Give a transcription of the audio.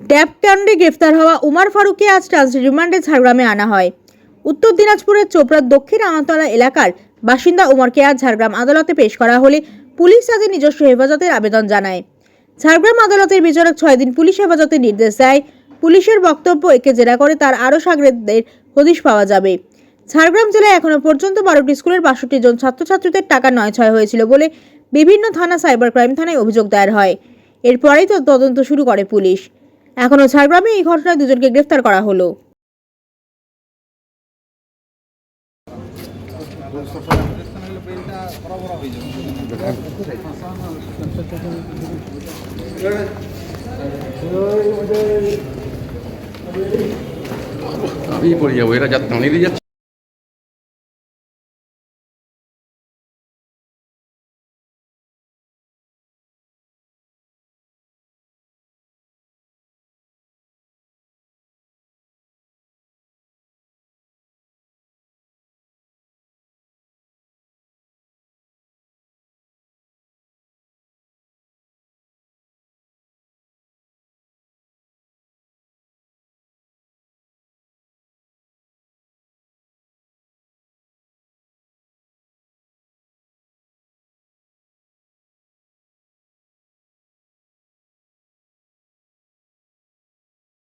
ড্যাবকাণ্ডে গ্রেফতার হওয়া উমার ফারুককে আজ ট্রান্স রিমান্ডে ঝাড়গ্রামে আনা হয়। উত্তর দিনাজপুরের চোপড়ার দক্ষিণ আমতলা এলাকার বাসিন্দা উমরকে আজ ঝাড়গ্রাম আদালতে পেশ করা হলে পুলিশ তাদের নিজস্ব হেফাজতের আবেদন জানায়। ঝাড়গ্রাম আদালতের বিচারক ছয় দিন পুলিশ হেফাজতের নির্দেশ দেয়। পুলিশের বক্তব্য একে জেরা করে তার আরও সাগরেদদের হদিশ পাওয়া যাবে। ঝাড়গ্রাম জেলায় এখনও পর্যন্ত বারোটি স্কুলের বাষট্টি জন ছাত্রছাত্রীদের টাকা নয় ছয় হয়েছিল বলে বিভিন্ন থানা সাইবার ক্রাইম থানায় অভিযোগ দায়ের হয়। এরপরেই তদন্ত শুরু করে পুলিশ। এখনও ঝাড়গ্রামে এই ঘটনায় দুজনকে গ্রেফতার করা হলো। আমি পড়ে যাব, এরা যা টানিয়ে যাচ্ছে।